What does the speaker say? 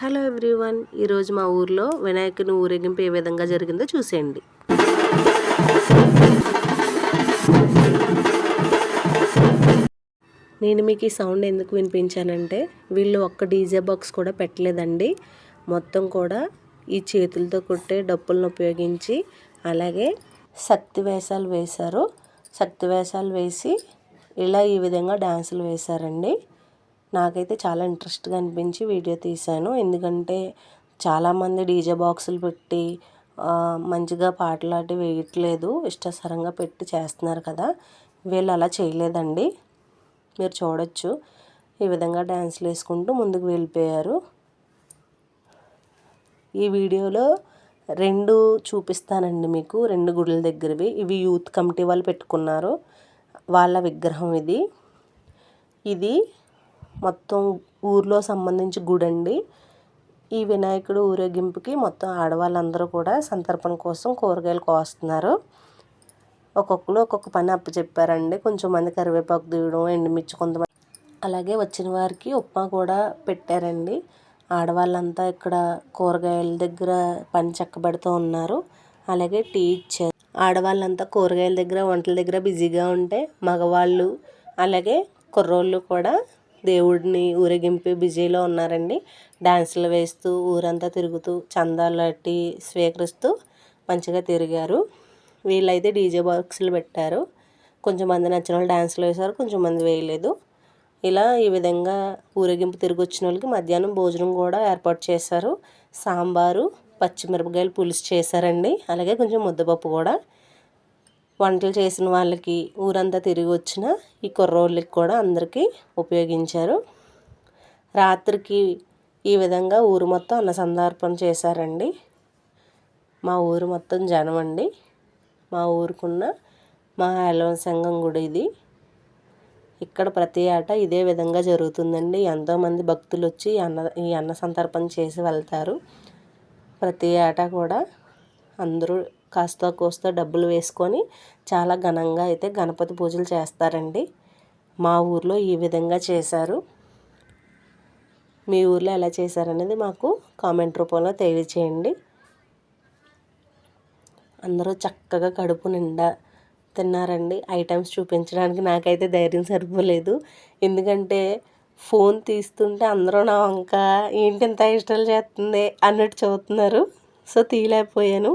Hello everyone ఈరోజు మా ఊర్లో వినాయకుని ఊరేగింపు ఏ విధంగా జరిగిందో చూసేయండి. నేను మీకు ఈ సౌండ్ ఎందుకు వినిపించానంటే వీళ్ళు ఒక్క డీజే బాక్స్ కూడా పెట్టలేదండి. మొత్తం కూడా ఈ చేతులతో కొట్టే డప్పులను ఉపయోగించి అలాగే శక్తి వేషాలు వేశారు. శక్తి వేషాలు వేసి ఇలా ఈ విధంగా డ్యాన్సులు వేశారండి. నాకైతే చాలా ఇంట్రెస్ట్గా అనిపించి వీడియో తీశాను. ఎందుకంటే చాలామంది డీజే బాక్సులు పెట్టి మంచిగా పాటలు అటు వేయట్లేదు. ఇష్టసరంగా పెట్టి చేస్తున్నారు కదా. వీళ్ళు అలా చేయలేదండి. మీరు చూడొచ్చు. ఈ విధంగా డ్యాన్స్లు వేసుకుంటూ ముందుకు వెళ్ళిపోయారు. ఈ వీడియోలో రెండు చూపిస్తానండి మీకు. రెండు గుడుల దగ్గరవి. ఇవి యూత్ కమిటీ వాళ్ళు పెట్టుకున్నారు. వాళ్ళ విగ్రహం ఇది. ఇది మొత్తం ఊర్లో సంబంధించి గుడి అండి ఈ వినాయకుడు ఊరేగింపుకి మొత్తం ఆడవాళ్ళందరూ కూడా సంతర్పణ కోసం కూరగాయలు కోస్తున్నారు. ఒక్కొక్కరు ఒక్కొక్క పని అప్పచెప్పారండి. కొంచెం మంది కరివేపాకు తీయడం ఎండుమిర్చి కొంతమంది అలాగే వచ్చిన వారికి ఉప్మా కూడా పెట్టారండి. ఆడవాళ్ళంతా ఇక్కడ కూరగాయల దగ్గర పని చక్కబెడుతూ ఉన్నారు. అలాగే టీ ఇచ్చారు. ఆడవాళ్ళంతా కూరగాయల దగ్గర వంటల దగ్గర బిజీగా ఉంటే మగవాళ్ళు అలాగే కుర్రోళ్ళు కూడా దేవుడిని ఊరేగింపు బిజీలో ఉన్నారండి. డ్యాన్సులు వేస్తూ ఊరంతా తిరుగుతూ చందాలు అట్టి స్వీకరిస్తూ మంచిగా తిరిగారు. వీళ్ళైతే డీజే బాక్సులు పెట్టారు. కొంచెం మంది నచ్చిన వాళ్ళు డ్యాన్సులు వేశారు కొంచెం మంది వేయలేదు. ఇలా ఈ విధంగా ఊరేగింపు తిరిగి వచ్చిన వాళ్ళకి మధ్యాహ్నం భోజనం కూడా ఏర్పాటు చేశారు. సాంబారు పచ్చిమిరపకాయలు పులుసు చేశారండి. అలాగే కొంచెం ముద్దపప్పు కూడా. వంటలు చేసిన వాళ్ళకి ఊరంతా తిరిగి వచ్చిన ఈ కుర్రోళ్ళకి కూడా అందరికీ ఉపయోగించారు. రాత్రికి ఈ విధంగా ఊరు మొత్తం అన్న సందర్పణ చేశారండి. మా ఊరు మొత్తం జనం అండి. మా ఊరుకున్న మా హైలవ సంఘం గుడి ఇది. ఇక్కడ ప్రతి ఏటా ఇదే విధంగా జరుగుతుందండి. ఎంతోమంది భక్తులు వచ్చి అన్న ఈ అన్న సంతర్పణ చేసి వెళ్తారు. ప్రతి ఏటా కూడా అందరూ కాస్త కోస్త డబ్బులు వేసుకొని చాలా ఘనంగా అయితే గణపతి పూజలు చేస్తారండి. మా ఊర్లో ఈ విధంగా చేశారు. మీ ఊర్లో ఎలా చేశారనేది మాకు కామెంట్ రూపంలో తెలియచేయండి. అందరూ చక్కగా కడుపు నిండా తిన్నారండి. ఐటమ్స్ చూపించడానికి నాకైతే ధైర్యం సరిపోలేదు. ఎందుకంటే ఫోన్ తీస్తుంటే అందరూ నా వంక ఏంటి ఇంత ఇష్టాలు చేస్తుంది? అన్నట్టు చూస్తున్నారు సో తీయలేకపోయాను.